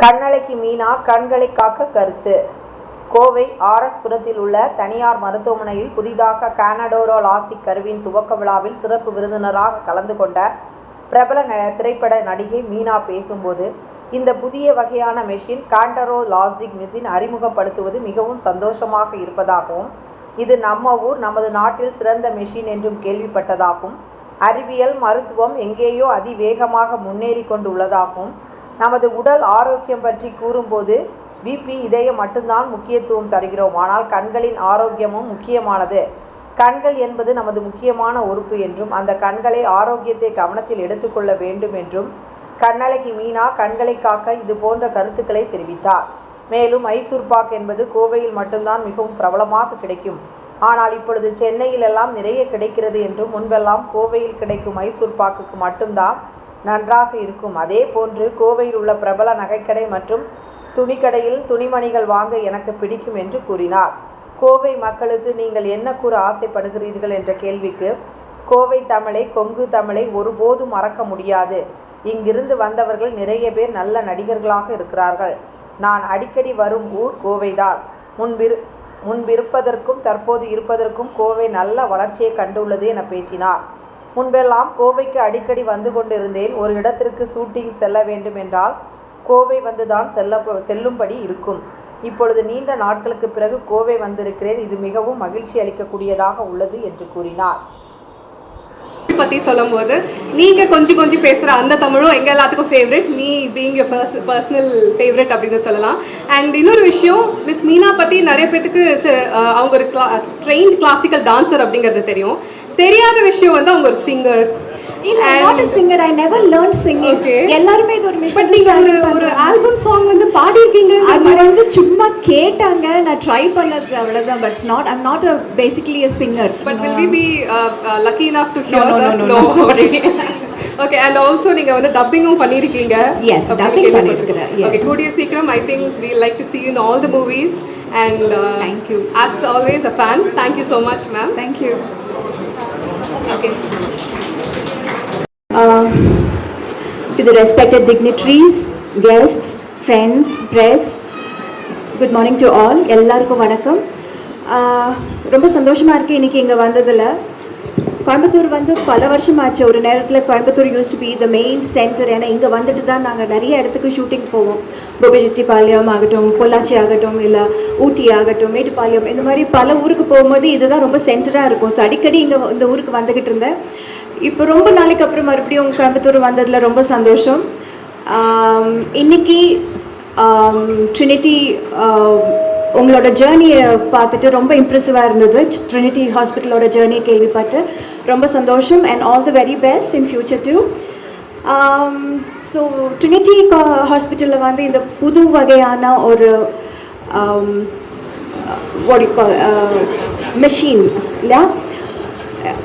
கண்ணழகி மீனா கண்களை காக்க கருத்து. கோவை ஆர்எஸ் புரத்தில் உள்ள தனியார் மருத்துவமனையில் புதிதாக கானடோரோ லாசிக் கருவின் துவக்க விழாவில் சிறப்பு விருந்தினராக கலந்து கொண்ட பிரபல ந- திரைப்பட நடிகை மீனா பேசும்போது இந்த புதிய வகையான மெஷின் காண்டரோ லாசிக் மிஷின் அறிமுகப்படுத்துவது மிகவும் சந்தோஷமாக இருப்பதாகவும் இது நம்ம ஊர் நமது நாட்டில் சிறந்த மெஷின் என்றும் கேள்விப்பட்டதாகவும் அறிவியல் மருத்துவம் எங்கேயோ அதிவேகமாக முன்னேறி கொண்டுள்ளதாகவும் நமது உடல் ஆரோக்கியம் பற்றி கூறும்போது பிபி இதயம் மட்டும்தான் முக்கியத்துவம் தருகிறோம். ஆனால் கண்களின் ஆரோக்கியமும் முக்கியமானது. கண்கள் என்பது நமது முக்கியமான உறுப்பு என்றும் அந்த கண்களை ஆரோக்கியத்தை கவனத்தில் எடுத்துக்கொள்ள வேண்டும் என்றும் கண்ணழகி மீனா கண்களை காக்க இது போன்ற கருத்துக்களை தெரிவித்தார். மேலும் மைசூர் பாக் என்பது கோவையில் மட்டும்தான் மிகவும் பிரபலமாக கிடைக்கும். ஆனால் இப்பொழுது சென்னையில் எல்லாம் நிறைய கிடைக்கிறது என்றும் முன்பெல்லாம் கோவையில் கிடைக்கும் மைசூர் பாக்குக்கு மட்டும்தான் நன்றாக இருக்கும். அதே போன்று கோவையில் உள்ள பிரபல நகைக்கடை மற்றும் துணிக்கடையில் துணிமணிகள் வாங்க எனக்கு பிடிக்கும் என்று கூறினார். கோவை மக்களுக்கு நீங்கள் என்ன கூற ஆசைப்படுகிறீர்கள் என்ற கேள்விக்கு கோவை தமிழை கொங்கு தமிழை ஒருபோதும் மறக்க முடியாது. இங்கிருந்து வந்தவர்கள் நிறைய பேர் நல்ல நடிகர்களாக இருக்கிறார்கள். நான் அடிக்கடி வரும் ஊர் கோவைதான். முன்பிரு முன்பிருப்பதற்கும் தற்போது இருப்பதற்கும் கோவை நல்ல வளர்ச்சியை கண்டுள்ளது என பேசினார். முன்பெல்லாம் கோவைக்கு அடிக்கடி வந்து கொண்டிருந்தேன். ஒரு இடத்திற்கு ஷூட்டிங் செல்ல வேண்டும் என்றால் கோவை வந்துதான் செல்ல செல்லும்படி இருக்கும். இப்பொழுது நீண்ட நாட்களுக்கு பிறகு கோவை வந்திருக்கிறேன். இது மிகவும் மகிழ்ச்சி அளிக்கக்கூடியதாக உள்ளது என்று கூறினார். பத்தி சொல்லும்போது நீங்க கொஞ்சம் கொஞ்சம் பேசுற அந்த தமிழும் எங்க எல்லாத்துக்கும் ஃபேவரட் நீ பீங் பர்ஸ் பர்சனல் ஃபேவரட் அப்படின்னு சொல்லலாம். அண்ட் இன்னொரு விஷயம் மிஸ் மீனா பத்தி நிறைய பேத்துக்கு அவங்க ஒரு ட்ரெயின் கிளாசிக்கல் டான்சர் அப்படிங்கிறது தெரியும். தெரியாத விஷயம் வந்து அவங்க ஒரு singer never learned singing. Okay. எல்லாருமே இது ஒரு பட் நீங்க ஒரு ஒரு. ஆல்பம் சாங் வந்து பாடியிருக்கீங்க அது வந்து சும்மா கேட்டாங்க. நான் ட்ரை பண்ணது அவ்வளவுதான். But not I'm not a basically a singer. But will we be lucky to hear sorry. Okay and also நீங்க வந்து டப்பிங்கும் பண்ணிருக்கீங்க Yes, dubbing பண்ணிருக்கிறேன். ஓகே கூடிய சீக்கிரம் I think we like to see you in all the movies. And uh, Thank you. as always a fan. Thank you so much ma'am. Thank you. okay Uh, to the respected dignitaries, guests, friends, press, good morning to all எல்லாருக்கும் வணக்கம் ரொம்ப சந்தோஷமாக இருக்குது இன்றைக்கி இங்கே வந்ததில் கோயம்புத்தூர் வந்து பல வருஷம் ஆச்சு ஒரு நேரத்தில் Coimbatore used to be the main centre ஏன்னா இங்கே வந்துட்டு தான் நாங்கள் நிறைய இடத்துக்கு ஷூட்டிங் போவோம். கோபிச்செட்டிப்பாளையம் ஆகட்டும் பொள்ளாச்சி ஆகட்டும் இல்லை ஊட்டி ஆகட்டும் மேட்டுப்பாளையம் இந்த மாதிரி பல ஊருக்கு போகும்போது இதுதான் ரொம்ப சென்டராக இருக்கும். ஸோ அடிக்கடி இங்கே இந்த ஊருக்கு வந்துக்கிட்டு இருந்தேன். இப்போ ரொம்ப நாளைக்கு அப்புறம் மறுபடியும் கோயம்புத்தூர் வந்ததில் ரொம்ப சந்தோஷம். இன்னைக்கு ட்ரினிட்டி உங்களோட ஜேர்னியை பார்த்துட்டு ரொம்ப இம்ப்ரெசிவாக இருந்தது. ட்ரினிட்டி ஹாஸ்பிட்டலோட ஜேர்னியை கேள்விப்பட்டு ரொம்ப சந்தோஷம் and all the very best in future too so Trinity ஹாஸ்பிட்டலில் வந்து இந்த புது வகையான ஒரு um, what uh, இல்லையா?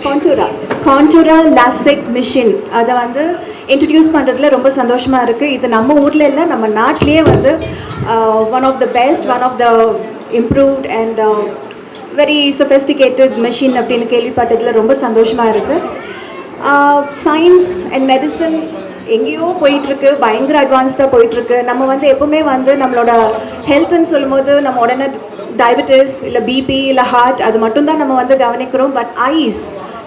கான்டூரா கான்டூரா லாசிக் மிஷின் அதை வந்து இன்ட்ரடியூஸ் பண்ணுறதுல ரொம்ப சந்தோஷமாக இருக்குது இது நம்ம ஊரில் இல்லை நம்ம நாட்டிலேயே வந்து one of the best one of the improved and very sophisticated machine அப்படின்னு கேள்விப்பட்டதில் ரொம்ப சந்தோஷமாக இருக்குது சயின்ஸ் uh, அண்ட் மெடிசன் எங்கேயோ போயிட்டுருக்கு. பயங்கர அட்வான்ஸ்டாக போயிட்டுருக்கு. நம்ம வந்து எப்பவுமே வந்து நம்மளோட ஹெல்த்னு சொல்லும்போது நம்ம உடனே டயபெட்டிஸ் இல்லை பிபி இல்லை ஹார்ட் அது மட்டும்தான் நம்ம வந்து கவனிக்கிறோம். பட் ஐஸ்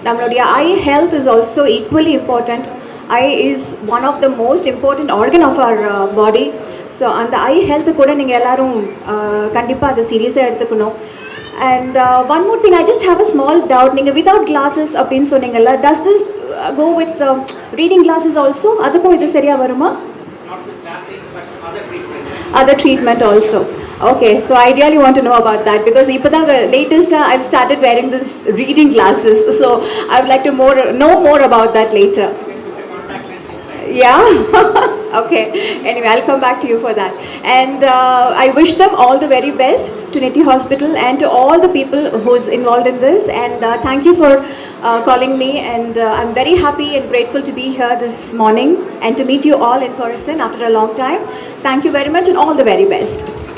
நம்மளுடைய eye health is also equally important eye is one of the most important organ of our body so அந்த ஐ ஹெல்த்து கூட நீங்கள் எல்லாரும் கண்டிப்பாக அதை சீரியஸாக எடுத்துக்கணும். And one more thing I just have a small doubt நீங்கள் விதவுட் கிளாஸஸ் அப்படின்னு சொன்னீங்கல்ல does this go with reading glasses also அதுக்கும் இது சரியாக வருமா? Other treatment also. Okay, so I really want to know about that because Ipada, latest uh, I've started wearing this reading glasses, so I would like to more know more about that later. Yeah. okay. Anyway, I'll come back to you for that. And uh, I wish them all the very best to Niti Hospital and to all the people who's involved in this. And uh, thank you for uh, calling me. And uh, I'm very happy and grateful to be here this morning and to meet you all in person after a long time. Thank you very much and all the very best.